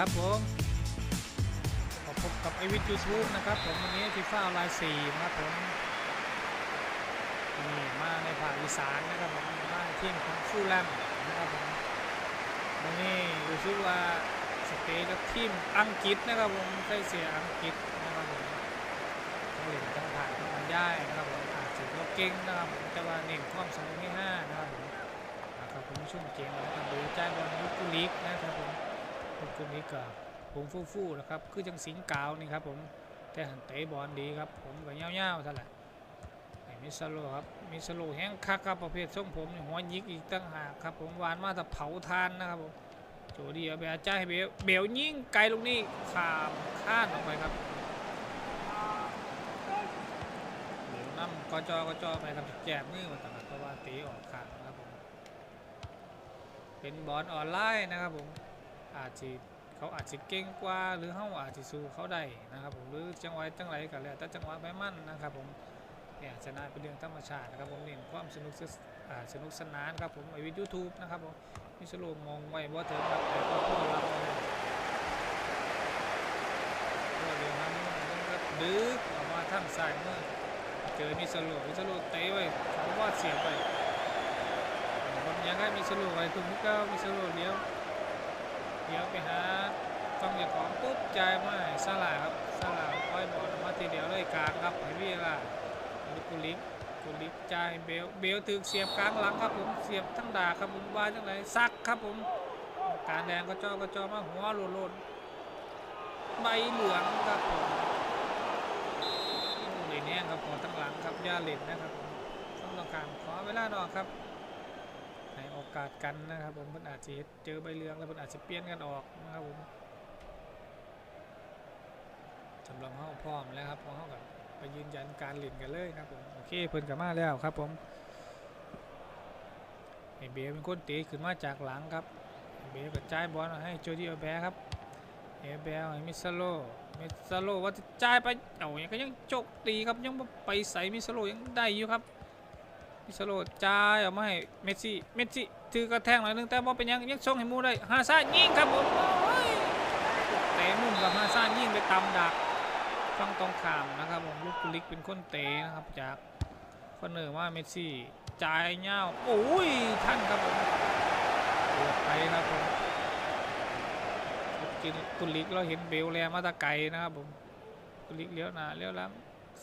ครับผมขอพบกับไอวิทยูทูบนะครับผมวันนี้ฟีฟ่าลน์สี่นะครับผมนี่มาในภาคอีสานนะครับผมมาทีมของฟูลแลมนะครับผมวันนี้รู้สึกว่าสเปนกับทีมอังกฤษนะครับผมใส่เสียอังกฤษนะครับผมทั้งเหรียญทั้งผ่านทั้งบรรยายนะครับผมอาจจะว่าเก่งนะครับผมแต่ว่าเน้นความสนุกให้ห้านะครับผมนะครับผมช่วงเกมนะครับดูใจบอลยุคกุลิกนะครับผม คนนี้ก็ผมฟู่ๆนะครับ คือจังสิงกาวนี่ครับผม แต่หันเตะบอลดีครับ ผมก็เงี้ยวๆซะแหละมิสโลครับ มิสโลแห้งคักครับประเภททรงผมหัวยิกอีกตั้งหากครับ ผมหวานมาแต่เผาทานนะครับผมโจดีเอาไปอาจ้าให้เบลเบลยิงไกลลูกนี้ข้ามข้านออกไปครับเบลน้ำกจกจไปครับแจกมือมาต่างหากเพราะว่าตีออกขางนะครับผม เป็นบอลออนไลน์นะครับผม อาจจะเขาอาจจะเก่งกว่าหรือเขาอาจจะสู้เขาได้นะครับผมหรือจังหวะจังไรกันแล้วแต่จังหวะไปมั่นนะครับผมเนี่ยชนะเป็นเรื่องธรรมชาตินะครับผมเน้นความสนุกสสนุกสนานครับผมไอวิดียูทูบนะครับผมมิสโลมองไว้ว่าเถิงครับแต่ก็พ่อรับเลยก็เดี๋ยวนั้นก็ดึกออกมาทางซ้ายเมื่อเจอมิสโลมิสโลเตะไว้เขาว่าเสียไปผมยังให้มิสโลไว้ตรงนี้ก็มิสโลเลี้ยว เดี๋ยวไปหาต้องเจ้าของปุ๊บจ่ายมาให้สลาครับสลาปล่อยบอลออกมาทีเดียวเลยกลางครับให้วีล่าลิกุลิกกุลิกจ่ายเบลเบลถึกเสียบกลางหลังครับผมเสียบทั้งดาครับผมว่าจังไรซักครับผมการแดงก็จอก็จอมาหัวโลนโลนใบเหลืองครับผมเล่นแห้งครับหัวทั้งหลังครับย่าเล่นนะครับผมต้องต้องการขอเวลาหน่อยครับ ให้โอกาสกันนะครับผมเพิ่นอาจจะเจอใบเหลืองแล้วเพิ่นอาจจะเปลี่ยนกันออกนะครับผมสำหรับเฮาพร้อมแล้วครับพอเฮากับไปยืนยันการเล่นกันเลยครับผมโอเคเพิ่นก็มาแล้วครับผมไอเบลเป็นคนตะขึ้นมาจากหลังครับเบลกระจายบอลให้โจดีโอแบร์ครับเอเบลให้มิสโลมิสโลว่าจะจ่ายไปเอายังก็ยังจกตีครับยังไปใส่มิสโลยังได้อยู่ครับ มิสโลจ่ายออกมาให้เมสซี่เมสซี่ถือกระแทงหน่อยนึงแต่ว่าเป็นยังยังส่งให้มูได้ฮาซ่ายิงครับผมเตะมุมกับฮาซ่ายิงไปตำดักฟังตรงขามนะครับผมลูกกุลิกเป็นคนเตะนะครับจากคอนเนอร์ว่าเมสซี่จ่ายเงาโอ้ยท่านครับผมเกือบไปครับผมกินกุลิกเราเห็นเบลแลมาตะไกลนะครับผมกุลิกเลี้ยวหน้าเลี้ยวลัง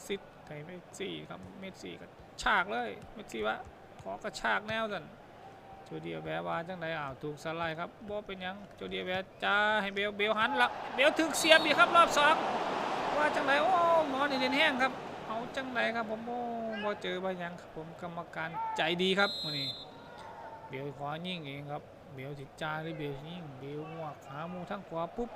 ซิดไทยเมสซี่ครับเมสซี่ก็ ฉากเลยเมสซี่วะขอกระชากแนวสันโจเดียแบร์วาจังไดอ้าวถูกสไลด์ครับบ่เป็นยังโจเดียแบร์จ้าให้เบลเบลหันหลังเบลถึกเสียบอีกครับรอบสองว่าจังไดโอ้หมอนี่เล่นแห้งครับเอาจังไดครับผมโอ้บ่เจอบ่หยังครับผมกรรมการใจดีครับมื้อนี้เบลขอยิ่งเองครับเบลสิจ้าหรือเบลสิยิงเบลงวกหาหมูทั้งขวาปุ๊บ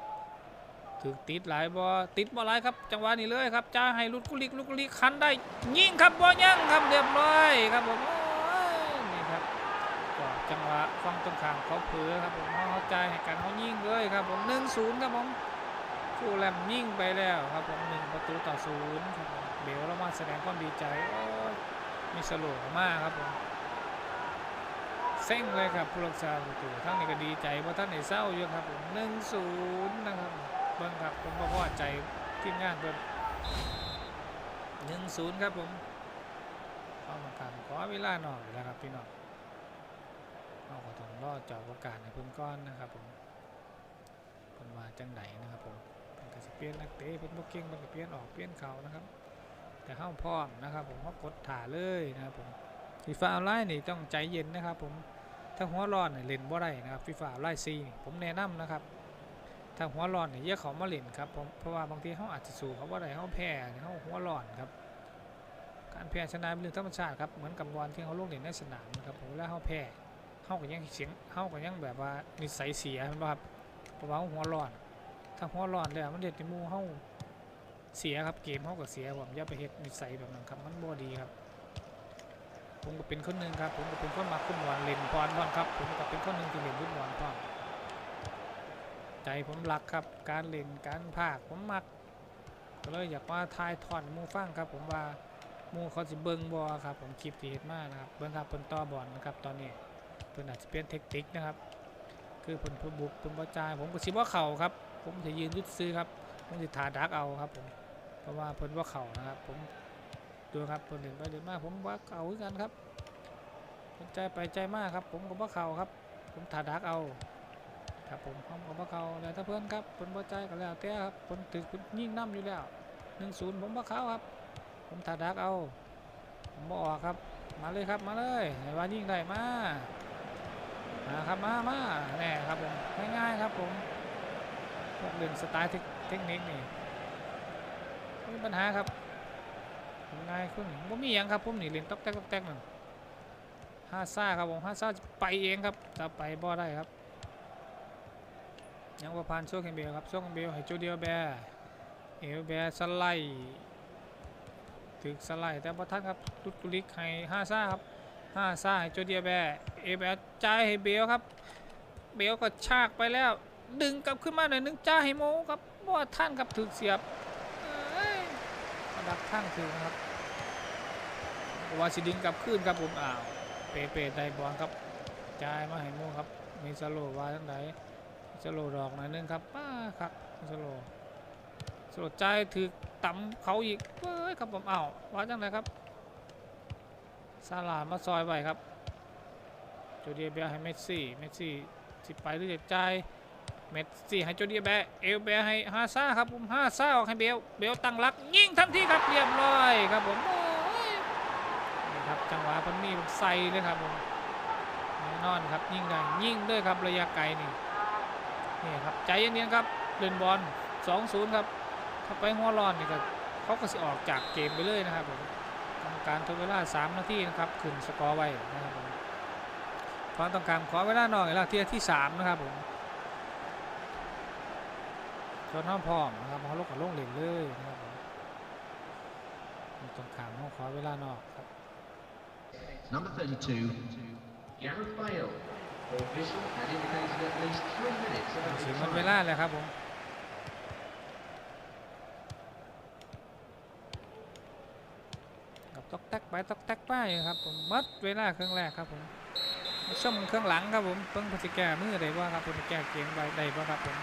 ถึกติดหลายบ่ติดบ่หลายครับ จังหวะนี้เลยครับจ้าให้ลุดกุลิกลุกุลิกคันได้ยิงครับบอยังครับเรียบร้อยครับผมนี่ครับก็จังหวะฟังตรงข้ามเขาเผือครับผมเขาใจให้กันเขายิงเลยครับผมหนึ่งศูนย์ครับผมฟูลแลมยิงไปแล้วครับผมหนึ่งประตูต่อศูนย์ครับเบลเรามาแสดงความดีใจโอ้ยมีสโลว์มากครับผมเซ็งเลยครับผู้รักษาประตูทั้งนี้ก็ดีใจเพราะท่านในเศร้าอยู่ครับผมหนึ่งศูนย์นะครับ เบิ้งครับผมก็พอใจทีมงานเพิ่นหนึ่งศูนย์ครับผมเข้ามาทำขอเวลาหน่อยแล้วครับพี่น้องเอาก็ต้องรอจอบโอกาสให้เพิ่นก้อนนะครับผมเพิ่นมาจังไหนนะครับผมเพิ่นก็สิเปียนนักเตะเพิ่นบ่เก่งเพิ่นก็เปียนออกเปียนเขานะครับ แต่เข้าพร้อมนะครับผมเขากดถ่าเลยนะครับผมฟีฟ่าออนไลน์นี่ต้องใจเย็นนะครับผมถ้าหัวร้อนนี่เล่นบ่ได้นะครับฟีฟ่าออนไลน์ซีผมแนะนำนะครับ ถ้าหัวร้อนเนี่ยอย่าเขามาเล่นครับผมเพราะว่าบางทีเขาอาจจะสู้เขาว่าอะได้เขาแพ้เขาหัวร้อนครับ การแพ้ชนะเป็นเรื่องธรรมชาติครับเหมือนกับบอลที่เขาลงเล่นในสนามนะครับผมแล้วเขาแพ้เขาก็ยังเสียงเขาก็ยังแบบว่านิสัยเสียครับเพราะว่าหัวร้อน ถ้าหัวร้อนแล้วมันเด็ดในมูเขาเสียครับเกมเขาก็เสียผมอย่าไปเฮ็ดนิสัยแบบนั้นครับมันบ่ดีครับ ผมก็เป็นคนหนึ่งครับ ผมก็เป็นคนมักฟุตบอลเล่นบอลบอลครับ ผมก็เป็นคนหนึ่งที่เล่นฟุตบอลพร้อ ใจผมรักครับ การเล่นการภาคผมมักก็เลยอยากมาทายทอนมูฟังครับ ผมว่ามูเขาสิเบิงบอครับ ผมคลิปที่เห็นมากนะครับเบิ้งครับเพิ่นต่อบอลนะครับตอนนี้เพิ่นอาจจะเปลี่ยนเทคนิคนะครับ คือเพิ่นเพิ่นบุกเพิ่นบ่จ่ายผมก็สิบ่าเข้าครับ ผมจะยืนยุดซื้อครับผมจะถาดักเอาครับผมเพราะว่าเพิ่นว่าเข่านะครับ ผมดูครับเพิ่นเดินไปเดินมาผมว่าเข่ากันครับใจไปใจมากครับ ผมก็ว่าเข่าครับ ผมถาดักเอา ครับผมผมก็ว่าเขาแล้วถ้าเพื่อนครับเพิ่นบ่ใจก็แล้วแต่ครับเพิ่นถือเพิ่นยิ่งน้ำอยู่แล้วหนึ่งศูนย์ผมว่าเขาครับ ผมถาดักเอาผมบ่ออกครับ มาเลยครับมาเลยให้ว่ายิ่งได้มามาครับมามาแน่ครับผมง่ายๆครับผมพวกเล่นสไตล์เทคนิคนี่ไม่มีปัญหาครับง่ายขึ้นผมมีหยังครับผมนี่เล่นต๊อกแต๊กต๊อกแต๊กนั่นห้าซ่าครับผมห้าซ่าจะไปเองครับจะไปบ่ได้ครับ ยังว่าผ่านโซ่แคมเบลครับโซ่แคมเบลให้โจเดียวแบร์เอวแบร์สไลด์ถึกสไลด์แต่พอท่านครับลุดกุลิกให้ห้าซ่าครับห้าซ่าให้โจเดียวแบร์เอแบร์จ่ายให้เบลครับ เบลก็ชากไปแล้ว ดึงกลับขึ้นมาหน่อยนึงจ่ายให้โมครับเพราะว่าท่านครับถึกเสียบดักท่านถึงครับวาสิดึงกลับขึ้นครับผมอ้าวเปเปได้บอลครับจ่ายมาให้โมครับมีสโลว์ว่าทั้งไหน สโลดอกหน่อยนึงครับป้าครับสโลสโลใจถือต่ำเขาอีกเฮ้ยครับผมเอ้าว่าจังไรครับซาลามาซอยไว้ครับโจเดียเบียให้เมสซี่เมสซี่สิไปหรือจะจ่ายเมสซี่ให้โจเดียเบียเอลเบียให้ฮาซ่าครับผมฮาซ่าออกให้เบลเบลตั้งรักยิงทันทีครับเรียบร้อยครับผมนี่ครับจังหวะพันมีใส่เลยครับผมแน่นอนครับยิงได้ยิงด้วยครับระยะไกลนี่ นี่ครับใจเย็นๆครับเล่นบอล2-0ครับถ้าไปหัวร้อนนี่ก็เขาก็สิออกจากเกมไปเลยนะครับผมกรรมการทดเวลา 3 นาทีนะครับขึ้นสกอร์ไว้นะครับผมความต้องการขอเวลาหน่อยละที่ที่ 3 นะครับผมชนน้องพร้อมนะครับเขาลกกับลงเหรียญเลยนะครับผมต้องการเขาขอเวลานอกครับ Number 32, Gareth Bale. The official had indicated at least three minutes of ถึ added งมันเวลาแล้วครับผมกับตอกแตกไปตอกแตกไปครับผมหมัดเวลาเครื่องแรกครับผมมาชมเครื่องหลังครับผมเพิ่งพัิแก้มือได้บ่ครับผมแก้เกมไว้ได้บ่ครับผม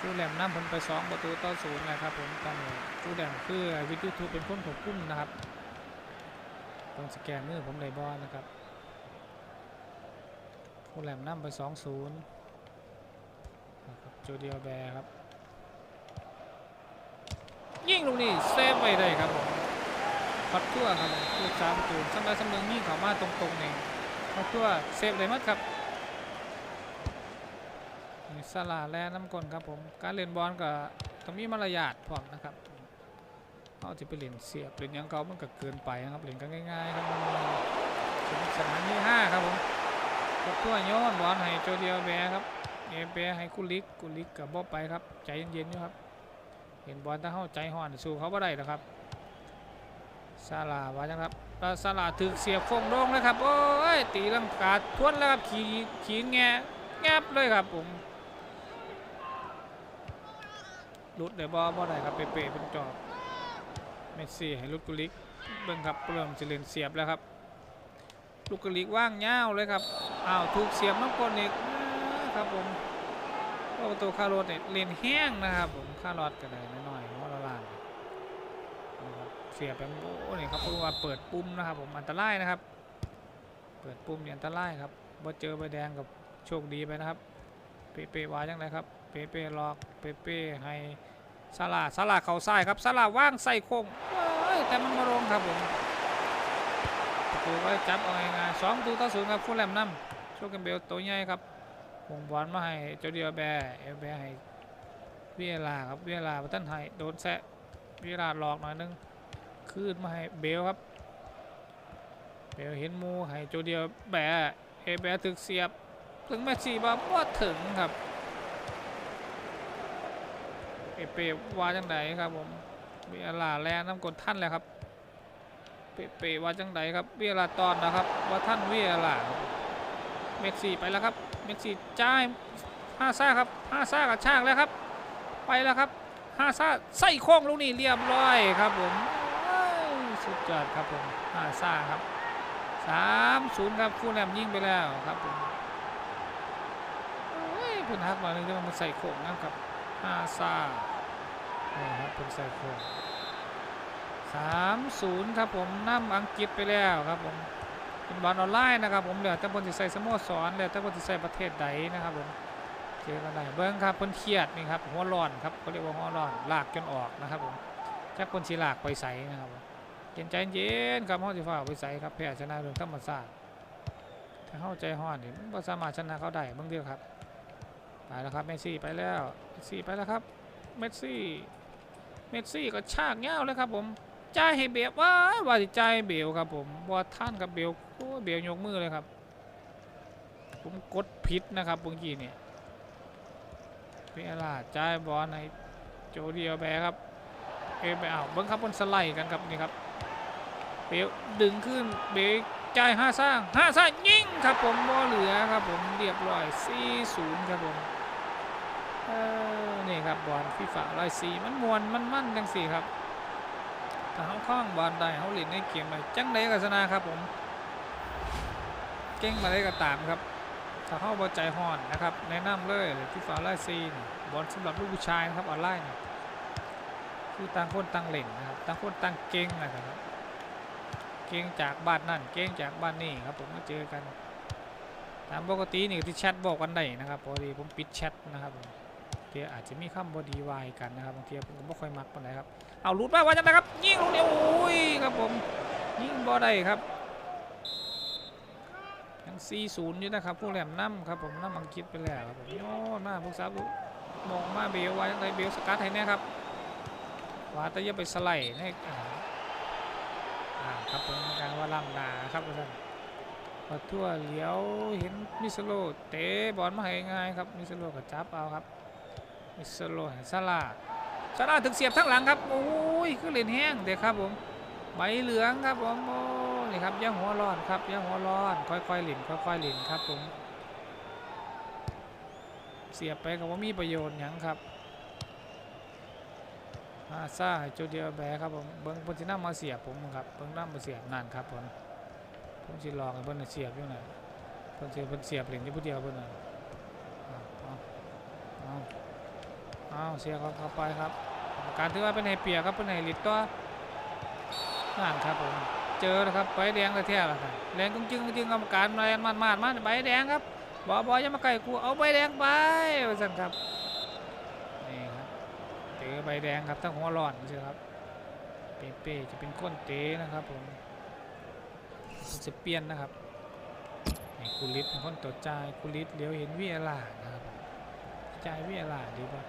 ผู้แหลมน้ำผมไปสองประตูต่อศูนย์นะครับผมตอนนี้ผู้แหลมคือวิทยุทูเป็นคนควบคุมนะครับต้องสแกนมือผมได้บ่นะครับ ผู้แหลมน้ำไปสองศูนย์โจเดียแบร์ครับ ยิงลูกนี้เซฟไว้ได้ครับผมพัดทั่วครับผมตัวสามตูสำหรับสำเนิงยิ่งเข้ามาตรงๆเองพัดทั่วเซฟได้มัดครับสลาแลน้ำกลครับผม การเล่นบอลก็ต้องมีมารยาทพร้อมนะครับเขาจะไปเล่นเสียบเล่นยังเขามันก็เกินไปนะครับเล่นกันง่ายๆครับสนานที่ห้าครับผม พัดทั่วโยนบอลให้โจเดียแบร์ครับเอเบร์ให้กุลิกกุลิกกับบอบไปครับ ใจเย็นๆอยู่ครับ เห็นบอลถ้าเข้าใจห่อนสู้เขาไม่ได้หรอกครับซาลาว่าจังครับแล้วซาลาถึกเสียบฟงโดงเลยครับ โอ้ยตีลังกาทวนแล้วครับขี่ขี่แงแงบเลยครับผมลุดได้บ่บ่ได้ครับเป๊ะเป็นจอบเมสซี่ให้ลุดกุลิกเบิ่งครับเริ่มจะเล่นเสียบแล้วครับ ลูกกุลิกว่างยาเลยครับอ้าวถูกเสียบน้ำกลอีกครับผมประตูคาร์โรดเนี่ยเลนแห้งนะครับผมคาร์ลอดก็ได้น้อยๆหัวละลานเสียบแบบโอ้นี่ครับเพราะว่าเปิดปุ่มนะครับผมอันตรายนะครับ เปิดปุ่มนี่อันตรายครับว่าเจอใบแดงกับโชคดีไปนะครับ เปเปวาจังไรครับ เปเปลอกเปเปให้ซาลาซาลาเข่าซ้ายครับซาลาว่างใส่โค้งแต่มันมาลงครับผม ประตูก็จับเอาง่ายๆสองตูต่อศูนย์ครับฟูแลมนำโชคกันเบลตัวใหญ่ครับวงบอลมาให้เจ้าเดียวแบร์เอลแบร์ให้เวียลาครับเวียลาบัตันไทยโดนแซะเวลาหลอกหน่อยนึงคืนมาให้เบลครับเบลเห็นมูให้โจเดียวแบะเอแบะถึกเสียบถึงแมสซี่บาว่าถึงครับเอเปว่าจังไดครับผมเวลาแลน้ำกดท่านแล้วครับ เป๊ว่าจังไดครับเวียลาตอนนะครับ ว่าท่านเวียลาเม็กซี่ไปแล้วครับเม็กซี่จ่ายห้าซ่าครับห้าซ่ากับช่างแล้วครับ ไปแล้วครับห้าซ่าใส่โค้งลูกนี้เรียบร้อยครับผมสุดยอดครับผมห้าซ่าครับสามศูนย์ครับคู่แลมยิงไปแล้วครับผมเฮ้ยพุ่นฮักมาเลยที่มันใส่โค้งนะครับห้าซ่าเนี่ครับเป็นใส่โค้ง 3-0 ครับผมนำอังกฤษไปแล้วครับผมเป็นบอลออนไลน์นะครับผมเหลือแต่บนสิใส่สโมสรเหลือแต่บนสิใส่ประเทศใดนะครับผมเจอกันไหนเบิ้งครับคนเครียดนี่ครับหัวร้อนครับเขาเรียกว่าหัวร้อนลากจนออกนะครับผมจากคนสีลากไปใส่นะครับเย็นใจเย็นครับห้องสีฟ้าไปใส่ครับแพ้ชนะเรื่องธรรมศาสตร์ถ้าเข้าใจห่อนี่ก็สามารถชนะเขาได้บ้างเดียวครับไปแล้วครับเมสซี่ไปแล้วเมสซี่ไปแล้วครับเมสซี่เมสซี่ก็ชากเงาเลยครับผม จ่ายให้เบลว่าว่าสิจ่ายให้เบลครับผมว่าท่านกับเบลโอ้เบลยกมือเลยครับ ผมกดผิดนะครับเมื่อกี้เนี่ยเวลาจ่ายบอลในโจเดียวแบครับเอไปเอาเบิ้งครับบนสไลด์กันครับนี่ครับเบลดึงขึ้นเบลจ่ายห้าสร้างห้าสร้างยิงครับผมบ่เหลือครับผมเรียบร้อย4-0ครับผมเออนี่ครับบอลฟีฟ่าร้อยสี่มันมวนมันมั่นจังสี่ครับ ถ้าเขาคล้องบอลได้เขาเล่นในเกมไปจังไดก็ชนะครับผมเก่งมาได้ก็ตามครับถ้าเข้าบอใจห่อนนะครับแนะนำเลยฟีฟ่าร้อยสี่นี่บอลสำหรับลูกผู้ชายนะครับออนไลน์นี่คือต่างคนต่างเล่นนะครับต่างคนต่างเก่งนะครับเก่งจากบ้านนั่นเก่งจากบ้านนี่ครับผมมาเจอกันตามปกตินี่ที่แชทบอกกันได้นะครับพอดีผมปิดแชทนะครับ เทียอาจจะมีคำบอดีวายกันนะครับบางทีผมก็ไม่ค่อยมักปานใดครับเอาลุดมาว่าจังไงครับยิงลูกเดียวโอ้ยครับผมยิงบอได้ครับยัง4-0อยู่นะครับผู้แหลมน้ำครับผมน้ำอังกฤษไปแล้วครับผมโอ้หน้าพวกสาวมองมาเบลว่าจังไงเบลสกัดให้แน่ครับว่าแต่อย่าไปสไลด์ให้อ่าครับผมการว่าล่ำนาครับท่านพอทั่วเหลียวเห็นมิสโลเตะบอลมาให้ง่ายครับมิสโลก็จับเอาครับ มิสโลห้ซาลาซาลาถึงเสียบทั้งหลังครับ โอ้ยคือเล่นแห้งเด็กครับผมใบเหลืองครับผมโอ้นี่ครับย่างหัวร้อนครับย่างหัวร้อน ค่อยๆหลินค่อยๆหลินครับผมเสียบไปก็ว่ามีประโยชน์หยังครับอาซ่าโจเดียแบครับผมเบิ้งเพิ่นสินำมาเสียบผมครับเบิ้งนำมาเสียบนั่นครับผมผมสิลองเพิ่นเสียบอยู่น่ะเพิ่นเสียบเพิ่นเสียบเหรียญอยู่ผู้เดียวเพิ่นน่ะ อาเอาเอาเสียบเข้าไปครับ การถือว่าเป็นให้เปียครับเป็นให้ลิดตัวนั่นครับผมเจอแล้วครับใบแดงแท้ๆแล้วครับแรงจริงจริงกรรมการแรงมันๆมาใบแดงครับบอบอย่ามาใกล้กูเอาใบแดงไปว่าซั่นครับนี่ครับเตะใบแดงครับทั้งหัวร้อนใช่ครับเปเป้จะเป็นคนเตะนะครับผมจะเปลี่ยนนะครับคุลิตเป็นคนตัวจ่ายคุลิตเดี๋ยวเห็นวิเอลานะครับใจวิเอลาดีป่ะ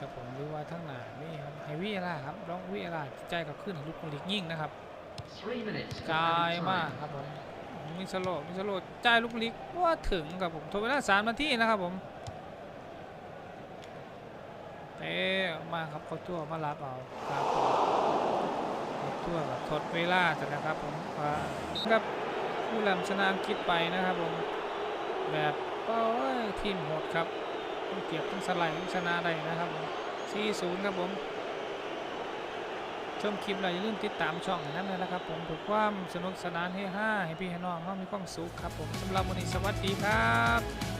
ครับผมหรือว่าทั้งหน้านี่ครับให้วิเอลาครับร้องวิเอลาจ่ายกับขึ้นให้ลูกคุลิตยิ่งนะครับ Three minutes. จ่าย completed มาก time. ครับผมมิสโลมิสโลจ่ายลูกคุลิตว่าถึงครับผมทดเวลาสามนาทีนะครับผมเต้มาครับเขาตัวมารับเอาครับผมเขาตัวกับทดเวลาแต่นะครับผมอ่าครับผู้นำชนะอังกฤษไปนะครับผมแบบโอ้ยทีมโหดครับต้อง เก็บต้องสไลด์ต้งชนะได้นะครับผม4-0ครับผมชมคลิปเราอย่าลืมติดตามช่องนั้นเลยนะครับผมถือความสนุกสนานให้ห้าให้พี่ให้น้องเขามีความสุขครับผมสำหรับวันนี้สวัสดีครับ